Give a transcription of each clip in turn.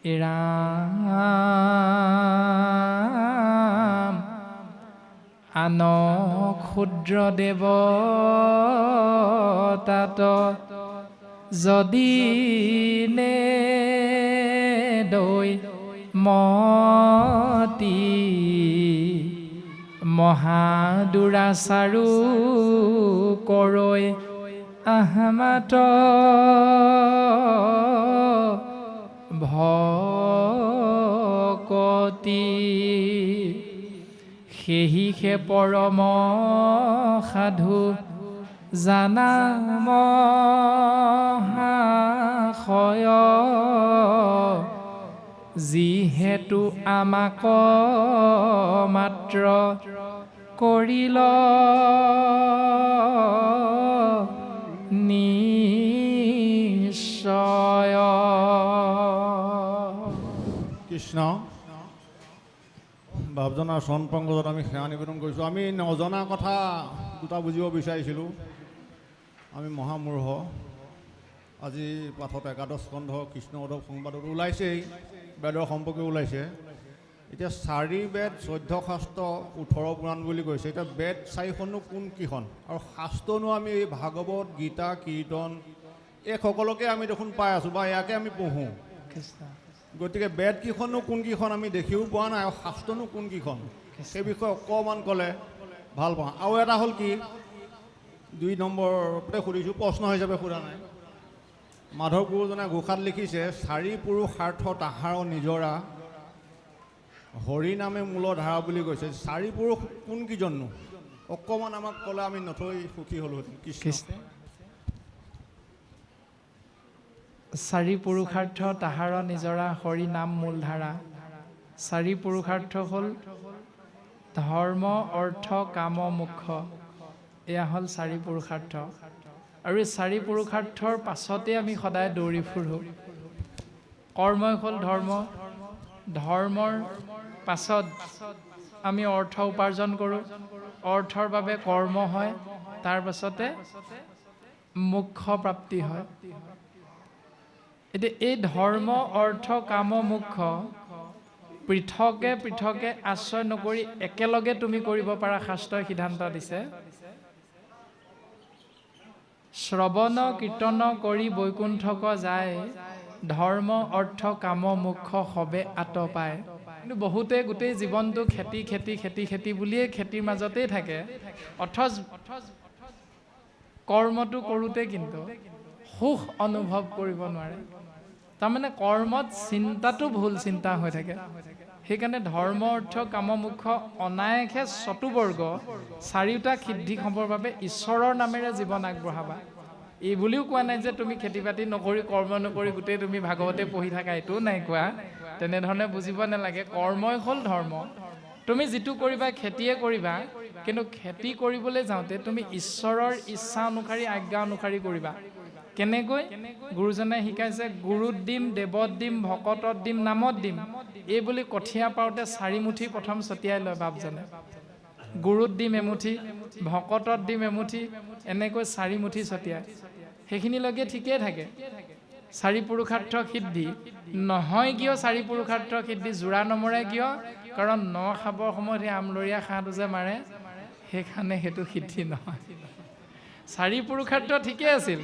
ৰাম আন ক্ষুদ্ৰ দেৱ তাত যদি নে দৈ মতি মহাদুৰাচাৰু কৰৈ আহমাত ভকতি। সেহি সে পৰম সাধু জানা যিহেতু আমাক মাত্ৰ কৰিল নিশ্চয় ভাৱজনাৰ চৰণ পংকজত আমি সেৱা নিবেদন কৰিছোঁ। আমি নজনা কথা দুটা বুজিব বিচাৰিছিলোঁ। আমি মহামূৰ্খ আজি পাঠত একাদশ স্কন্ধ কৃষ্ণ উদ্ধৱ সংবাদত ওলাইছেই। বেদৰ সম্পৰ্কে ওলাইছে। এতিয়া চাৰি বেদ চৈধ্য শাস্ত্ৰ ওঠৰ পুৰাণ বুলি কৈছে। এতিয়া বেদ কোন কেইখন আৰু শাস্ত্ৰনো আমি এই ভাগৱত গীতা কীৰ্তন এই সকলোকে আমি দেখোন পাই আছোঁ বা ইয়াকে আমি পঢ়োঁ। গতিকে বেদ কেইখননো কোনকেইখন আমি দেখিও পোৱা নাই, আৰু শাস্ত্ৰনো কোনকেইখন? সেই বিষয়ে অকণমান ক'লে ভালো পাওঁ। আৰু এটা হ'ল কি, দুই নম্বৰতে সুধিছোঁ, প্ৰশ্ন হিচাপে সোধা নাই। মাধৱ গুৰুজনে ঘোষাত লিখিছে, চাৰি পুৰুষাৰ্থ তাহাৰ নিজৰা, হৰি নামে মূলধাৰা বুলি কৈছে। চাৰি পুৰুষ কোনকেইজননো? অকণমান আমাক ক'লে আমি নথৈ সুখী হ'লোহেঁতেন। কৃষ্ণ। চাৰি পুৰুষাৰ্থ তাহাৰ নিজৰা হৰি নাম মূলধাৰা। চাৰি পুৰুষাৰ্থ হ'ল ধৰ্ম অৰ্থ কাম মোক্ষ এয়া হ'ল চাৰি পুৰুষাৰ্থ। আৰু এই চাৰি পুৰুষাৰ্থৰ পাছতে আমি সদায় দৌৰি ফুৰোঁ। কৰ্মই হ'ল ধৰ্ম। ধৰ্মৰ পাছত আমি অৰ্থ উপাৰ্জন কৰোঁ। অৰ্থৰ বাবে কৰ্ম হয়। তাৰ পাছতে মোক্ষ প্ৰাপ্তি হয়। এতিয়া এই ধৰ্ম অৰ্থ কাম মোক্ষ পৃথকে পৃথকে আশ্ৰয় নকৰি একেলগে তুমি কৰিব পাৰা শাস্ত্ৰই সিদ্ধান্ত দিছে। শ্ৰৱণ কীৰ্তন কৰি বৈকুণ্ঠক যায় ধৰ্ম অৰ্থ কাম মোক্ষ সবে আঁত পায়। কিন্তু বহুতে গোটেই জীৱনটো খেতি খেতি খেতি খেতি বুলিয়েই খেতিৰ মাজতেই থাকে। অথচ কৰ্মটো কৰোঁতে কিন্তু সুখ অনুভৱ কৰিব নোৱাৰে। তাৰমানে কৰ্মত চিন্তাটো ভুল চিন্তা হৈ থাকে। সেইকাৰণে ধৰ্ম অৰ্থ কাম মুখ্য অনায়াসে চতুবৰ্গ চাৰিওটা সিদ্ধি হ'বৰ বাবে ঈশ্বৰৰ নামেৰে জীৱন আগবঢ়াবা। এই বুলিও কোৱা নাই যে তুমি খেতি বাতি নকৰি কৰ্ম নকৰি গোটেই তুমি ভাগৱতে পঢ়ি থাকা এইটোও নাই কোৱা। তেনেধৰণে বুজিব নালাগে কৰ্মই হ'ল ধৰ্ম। তুমি যিটো কৰিবা খেতিয়ে কৰিবা কিন্তু খেতি কৰিবলৈ যাওঁতে তুমি ঈশ্বৰৰ ইচ্ছা অনুসাৰি আজ্ঞা অনুসাৰি কৰিবা। কেনেকৈ গুৰুজনে শিকাইছে গুৰুত দিম দেৱত দিম ভকতত দিম নামত দিম। এই বুলি কঠীয়া পাৰোঁতে চাৰিমুঠি প্ৰথম ছটিয়াই লয় বাপজনে। গুৰুত দিম এমুঠি ভকতত দিম এমুঠি এনেকৈ চাৰিমুঠি ছটিয়াই সেইখিনিলৈকে ঠিকেই থাকে। চাৰি পুৰুষাৰ্থ সিদ্ধি। নহয় কিয় চাৰি পুৰুষাৰ্থ সিদ্ধি? যোৰা নমৰে কিয়? কাৰণ ন খাবৰ সময়ত সেই আমলৰীয়া হাঁহটো যে মাৰে সেইকাৰণে সেইটো সিদ্ধি নহয়। চাৰি পুৰুষাৰ্থ ঠিকে আছিল।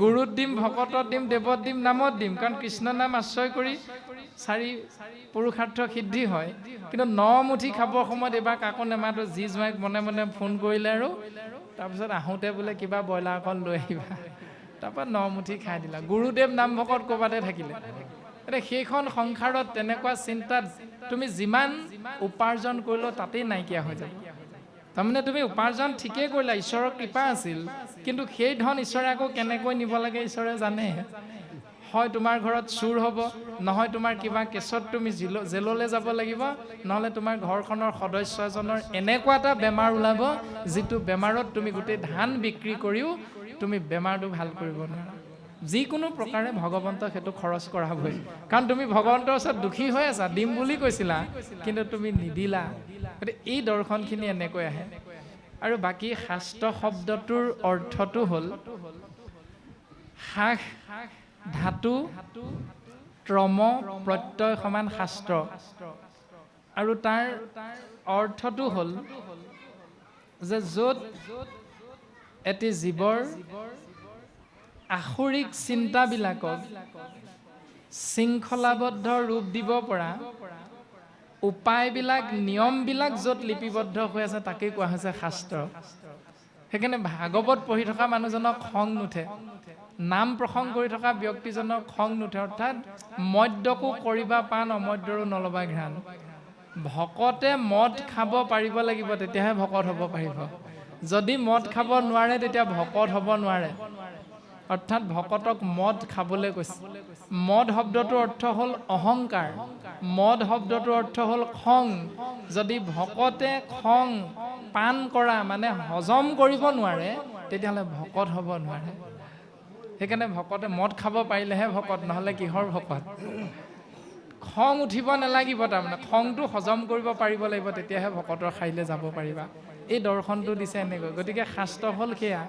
গুৰুত দিম ভকতত দিম দেৱত দিম নামত দিম কাৰণ কৃষ্ণ নাম আশ্ৰয় কৰি চাৰি পুৰুষাৰ্থ সিদ্ধি হয়। কিন্তু ন মুঠি খাবৰ সময়ত এইবাৰ কাকো নেমাতো যি জোঁৱাইক মনে মনে ফোন কৰিলে আৰু তাৰপিছত আহোঁতে বোলে কিবা ব্ৰইলাৰ অকণ লৈ আহিবা। তাৰপৰা ন মুঠি খাই দিলা। গুৰুদেৱ নাম ভকত ক'ৰবাতে থাকিলে। এতিয়া সেইখন সংসাৰত তেনেকুৱা চিন্তাত তুমি যিমান উপাৰ্জন কৰিলেও তাতেই নাইকিয়া হৈ যাব। তাৰমানে তুমি উপাৰ্জন ঠিকেই কৰিলা ঈশ্বৰৰ কৃপা আছিল কিন্তু সেই ধন ঈশ্বৰে আকৌ কেনেকৈ নিব লাগে ঈশ্বৰে জানে। হয় তোমাৰ ঘৰত চুৰ হ'ব নহয় তোমাৰ কিবা কেছত তুমি জিল জেললৈ যাব লাগিব নহ'লে তোমাৰ ঘৰখনৰ সদস্য এজনৰ এনেকুৱা এটা বেমাৰ ওলাব যিটো বেমাৰত তুমি গোটেই ধান বিক্ৰী কৰিও তুমি বেমাৰটো ভাল কৰিব নোৱাৰা। যিকোনো প্ৰকাৰে ভগৱন্তক সেইটো খৰচ কৰাবই। কাৰণ তুমি ভগৱন্তৰ ওচৰত দুখী হৈ আছা দিম বুলি কৈছিলা কিন্তু তুমি নিদিলা। গতিকে এই দৰ্শনখিনি এনেকৈ আহে। আৰু বাকী শাস্ত্ৰ শব্দটোৰ অৰ্থটো হ'ল শাস ধাতু ত্ৰম প্ৰত্যয় সমান শাস্ত্ৰ। আৰু তাৰ অৰ্থটো হ'ল যে য'ত এটি জীৱৰ আসুৰিক চিন্তাবিলাকক শৃংখলাবদ্ধ ৰূপ দিব পৰা উপায়বিলাক নিয়মবিলাক য'ত লিপিবদ্ধ হৈ আছে তাকেই কোৱা হৈছে শাস্ত্ৰ। সেইকাৰণে ভাগৱত পঢ়ি থকা মানুহজনক খং নুঠে। নাম প্ৰসংগ কৰি থকা ব্যক্তিজনক খং নুঠে। অৰ্থাৎ মদ্যকো কৰিবা পাণ অমদ্যৰো নলবা ঘ্ৰাণ। ভকতে মদ খাব পাৰিব লাগিব তেতিয়াহে ভকত হ'ব পাৰিব। যদি মদ খাব নোৱাৰে তেতিয়া ভকত হ'ব নোৱাৰে। অৰ্থাৎ ভকতক মদ খাবলৈ কৈছে। মদ শব্দটোৰ অৰ্থ হ'ল অহংকাৰ। মদ শব্দটোৰ অৰ্থ হ'ল খং। যদি ভকতে খং পাণ কৰা মানে হজম কৰিব নোৱাৰে তেতিয়াহ'লে ভকত হ'ব নোৱাৰে। সেইকাৰণে ভকতে মদ খাব পাৰিলেহে ভকত নহ'লে কিহৰ ভকত? খং উঠিব নালাগিব তাৰমানে। খংটো হজম কৰিব পাৰিব লাগিব তেতিয়াহে ভকতৰ শাৰীলৈ যাব পাৰিবা। এই দৰ্শনটো দিছে এনেকৈ। গতিকে শাস্ত্ৰ হ'ল সেয়া।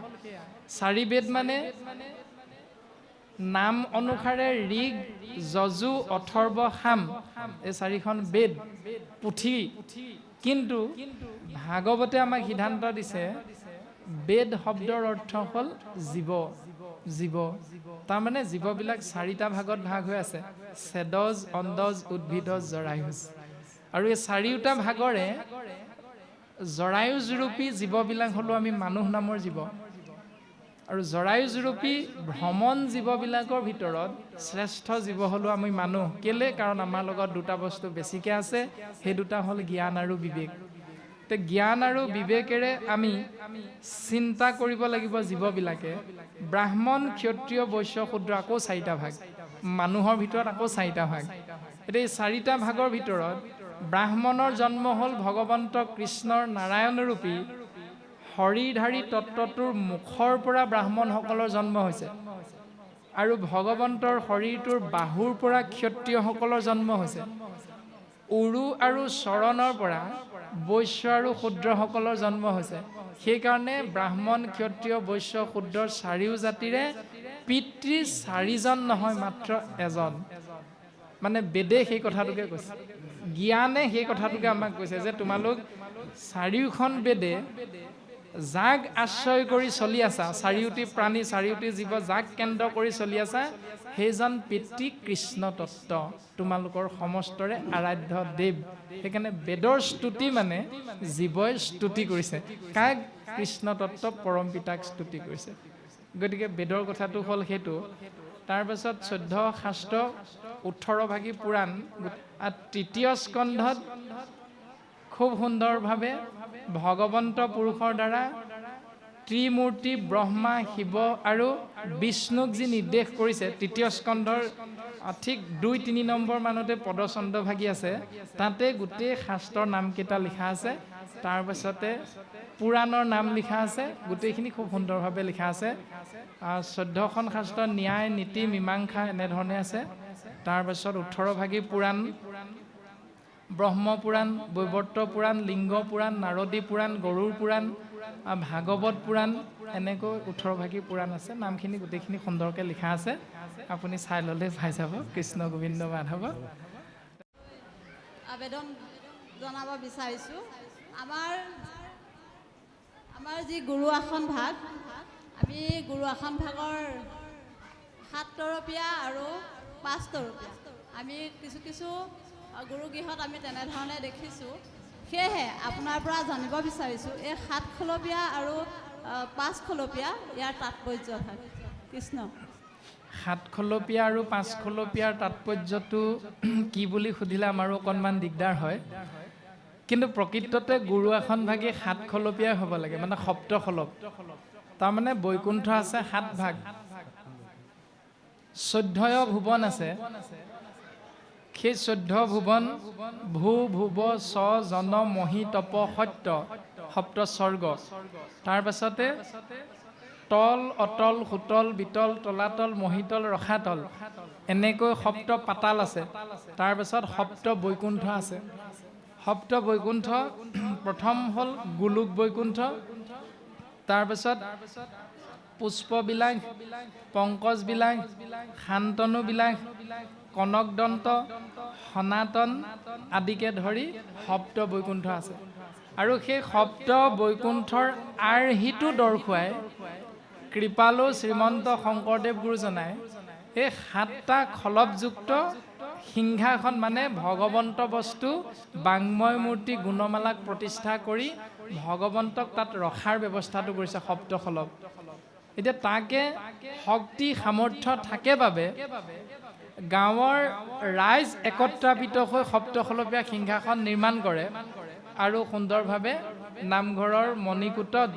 চাৰি বেদ মানে? নাম অনুসাৰে ঋগ যজু অথৰ্ব সাম এই চাৰিখন বেদ পুথি। কিন্তু ভাগৱতে আমাক সিদ্ধান্ত দিছে বেদ শব্দৰ অৰ্থ হ'ল জীৱ। জীৱ। তাৰমানে জীৱবিলাক চাৰিটা ভাগত ভাগ হৈ আছে। চেদজ অন্দজ উদ্ভিদজ জৰায়ুজ। আৰু এই চাৰিওটা ভাগৰে জৰায়ুজৰূপী জীৱবিলাক হ'লো আমি মানুহ নামৰ জীৱ। আৰু জৰায়ুজৰূপী ভ্ৰমণ জীৱবিলাকৰ ভিতৰত শ্ৰেষ্ঠ জীৱ হ'লো আমি মানুহ। কেলে? কাৰণ আমাৰ লগত দুটা বস্তু বেছিকৈ আছে সেই দুটা হ'ল জ্ঞান আৰু বিবেক। তে জ্ঞান আৰু বিবেকেৰে আমি চিন্তা কৰিব লাগিব জীৱবিলাকে। ব্ৰাহ্মণ ক্ষত্ৰিয় বৈশ্য শূদ্ৰ আকৌ চাৰিটা ভাগ। মানুহৰ ভিতৰত আকৌ চাৰিটা ভাগ। এতিয়া এই চাৰিটা ভাগৰ ভিতৰত ব্ৰাহ্মণৰ জন্ম হ'ল ভগৱন্ত কৃষ্ণৰ নাৰায়ণৰূপী। শৰীৰধাৰী তত্ত্বটোৰ মুখৰ পৰা ব্ৰাহ্মণসকলৰ জন্ম হৈছে। আৰু ভগৱন্তৰ শৰীৰটোৰ বাহুৰ পৰা ক্ষত্ৰিয়সকলৰ জন্ম হৈছে। উৰু আৰু চৰণৰ পৰা বৈশ্য আৰু শূদ্ৰসকলৰ জন্ম হৈছে। সেইকাৰণে ব্ৰাহ্মণ ক্ষত্ৰিয় বৈশ্য শূদ্ৰৰ চাৰিও জাতিৰে পিতৃ চাৰিজন নহয় মাত্ৰ এজন। মানে বেদে সেই কথাটোকে কৈছে। জ্ঞানে সেই কথাটোকে আমাক কৈছে যে তোমালোক চাৰিওখন বেদে যাক আশ্ৰয় কৰি চলি আছা চাৰিওটি প্ৰাণী চাৰিওটি জীৱ যাক কেন্দ্ৰ কৰি চলি আছা সেইজন পিতৃ কৃষ্ণ তত্ত্ব তোমালোকৰ সমস্তৰে আৰাধ্য দেৱ। সেইকাৰণে বেদৰ স্তুতি মানে জীৱই স্তুতি কৰিছে। কাক? কৃষ্ণ তত্ত্ব পৰম পিতাক স্তুতি কৰিছে। গতিকে বেদৰ কথাটো হ'ল সেইটো তাৰপাছত চৈধ্য শাস্ত্ৰ ওঠৰ ভাগী পুৰাণ তৃতীয় স্কন্ধত খুব সুন্দৰভাৱে ভগৱন্ত পুৰুষৰ দ্বাৰা ত্ৰিমূৰ্তি, ব্ৰহ্মা, শিৱ আৰু বিষ্ণুক যি নিৰ্দেশ কৰিছে, তৃতীয় স্কন্ধৰ ঠিক দুই, তিনি নম্বৰ মানতে পদচন্দ্ৰ ভাগি আছে। তাতে গোটেই শাস্ত্ৰৰ নামকেইটা লিখা আছে। তাৰপাছতে পুৰাণৰ নাম লিখা আছে। গোটেইখিনি খুব সুন্দৰভাৱে লিখা আছে। চৈধ্যখন শাস্ত্ৰ ন্যায়, নীতি, মীমাংসা এনেধৰণে আছে। তাৰপাছত ওঠৰ ভাগী পুৰাণ ব্ৰহ্ম পুৰাণ বৈৱৰ্ত পুৰাণ লিংগ পুৰাণ নাৰদী পুৰাণ গৰুৰ পুৰাণ ভাগৱত পুৰাণ এনেকৈ ওঠৰ ভাগী পুৰাণ আছে। নামখিনি গোটেইখিনি সুন্দৰকৈ লিখা আছে। আপুনি চাই ল'লে পাই যাব। কৃষ্ণ গোবিন্দ মাধৱ। আবেদন জনাব বিচাৰিছোঁ। আমাৰ আমাৰ যি গুৰু আসন ভাগ আমি গুৰু আসন ভাগৰ সাত তৰপীয়া আৰু পাঁচ তৰপীয়া। আমি কিছু কিছু গুৰুগৃহত আমি তেনেধৰণে দেখিছোঁ। সেয়েহে আপোনাৰ পৰা জানিব বিচাৰিছোঁ এই সাত খলপীয়া আৰু পাঁচ খলপীয়া ইয়াৰ তাৎপৰ্য কৃষ্ণ। সাতখলপীয়া আৰু পাঁচখলপীয়াৰ তাৎপৰ্যটো কি বুলি সুধিলে আমাৰো অকণমান দিগদাৰ হয়। কিন্তু প্ৰকৃততে গুৰু এখন ভাগি সাতখলপীয়াই হ'ব লাগে মানে সপ্তখলপ তাৰমানে বৈকুণ্ঠ আছে সাত ভাগ। চৈধ্যয় ভুৱন আছে। সেই চৈধ্য ভুৱন ভূ ভুৱ চ জন মহি তপ সত্য সপ্ত স্বৰ্গ তাৰ পাছতে তল অতল সুতল বিতল তলাতল মহিতল ৰসাতল। এনেকৈ সপ্ত পাতাল আছে। তাৰপাছত সপ্ত বৈকুণ্ঠ আছে। সপ্ত বৈকুণ্ঠ প্ৰথম হ'ল গোলোক বৈকুণ্ঠ। তাৰপাছত পুষ্পবিলাক পংকজবিলাক শান্তনুবিলাক কনকদন্ত সনাতন আদিকে ধৰি সপ্ত বৈকুণ্ঠ আছে। আৰু সেই সপ্ত বৈকুণ্ঠৰ আৰ্হিটো দৰ্শোৱাই কৃপালু শ্ৰীমন্ত শংকৰদেৱ গুৰুজনাই এই সাতটা খলপযুক্ত সিংহাসন মানে ভগৱন্ত বস্তু বাংময় মূৰ্তি গুণমালাক প্ৰতিষ্ঠা কৰি ভগৱন্তক তাত ৰখাৰ ব্যৱস্থাটো কৰিছে সপ্তখলপ এতিয়া তাকে শক্তি সামৰ্থ্য থাকে বাবে গাঁৱৰ ৰাইজ একত্ৰাপিত হৈ সপ্তখলপীয়া সিংহাসন নিৰ্মাণ কৰে আৰু সুন্দৰভাৱে নামঘৰৰ মণিকূটত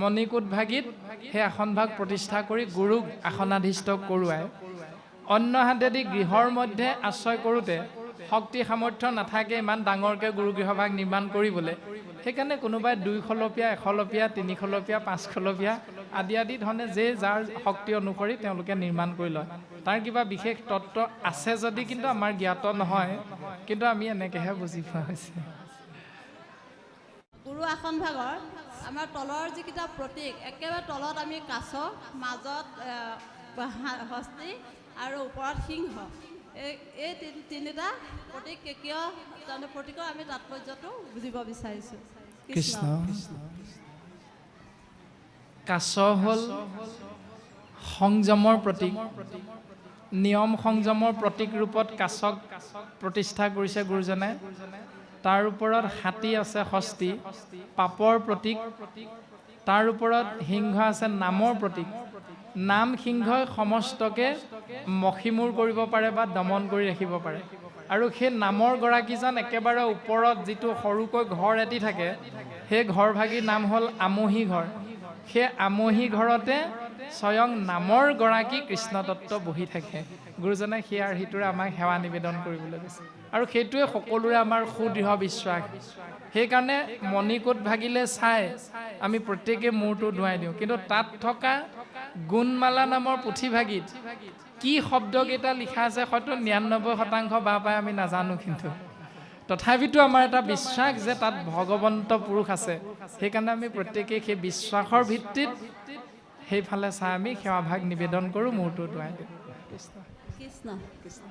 মণিকূট ভাগিত সেই আসনভাগ প্ৰতিষ্ঠা কৰি গুৰুক আসনাধীষ্ঠ কৰোৱায়। অন্য হাতেদি গৃহৰ মধ্যে আশ্ৰয় কৰোঁতে শক্তি সামৰ্থ্য নাথাকে ইমান ডাঙৰকৈ গুৰুগৃহভাগ নিৰ্মাণ কৰিবলৈ। সেইকাৰণে কোনোবাই দুইখলপীয়া এখলপীয়া তিনিখলপীয়া পাঁচখলপীয়া আদি আদি ধৰণে যে যাৰ শক্তি অনুসৰি তেওঁলোকে নিৰ্মাণ কৰি লয়। তাৰ কিবা বিশেষ তত্ত্ব আছে যদি কিন্তু আমাৰ জ্ঞাত নহয় কিন্তু আমি এনেকৈহে বুজি পোৱা হৈছে। গুৰু আসন ভাগৰ আমাৰ তলৰ যিকেইটা প্ৰতীক একেবাৰে তলত আমি কাছ মাজত হস্তি আৰু ওপৰত সিংহ। এই এই তিনি- তিনিটা প্ৰতীক কিয় তাৰমানে প্ৰতীকৰ আমি তাৎপৰ্যটো বুজিব বিচাৰিছোঁ। কৃষ্ণ। কাছ হ'ল সংযমৰ প্ৰতীক। নিয়ম সংযমৰ প্ৰতীক ৰূপত কাছক প্ৰতিষ্ঠা কৰিছে গুৰুজনাই তাৰ ওপৰত হাতী আছে ষষ্ঠী পাপৰ প্ৰতীক। তাৰ ওপৰত সিংহ আছে নামৰ প্ৰতীক। নাম সিংহই সমস্তকে মষিমূৰ কৰিব পাৰে বা দমন কৰি ৰাখিব পাৰে। আৰু সেই নামৰ গৰাকীজন একেবাৰে ওপৰত যিটো সৰুকৈ ঘৰ এটি থাকে সেই ঘৰভাগীৰ নাম হ'ল আমহি ঘৰ। সেই আমহি ঘৰতে স্বয়ং নামৰ গৰাকী কৃষ্ণদত্ত বহি থাকে। গুৰুজনাই সেই আৰ্হিটোৰে আমাক সেৱা নিবেদন কৰিবলৈ গৈছে আৰু সেইটোৱে সকলোৰে আমাৰ সুদৃঢ় বিশ্বাস। সেইকাৰণে মণিকোট ভাগিলে চাই আমি প্ৰত্যেকে মূৰটো ধুৱাই দিওঁ। কিন্তু তাত থকা গুণমালা নামৰ পুথিভাগিত। কি শব্দকেইটা লিখা আছে হয়তো নিৰান্নব্বৈ শতাংশ বা পাই আমি নাজানো কিন্তু। তথাপিতো আমাৰ এটা বিশ্বাস যে তাত ভগৱন্ত পুৰুষ আছে। সেইকাৰণে আমি প্ৰত্যেকেই সেই বিশ্বাসৰ ভিত্তিত সেইফালে চাই আমি সেৱাভাগ নিবেদন কৰোঁ মূৰটো ধুৱাই দিওঁ। কৃষ্ণ। কৃষ্ণ।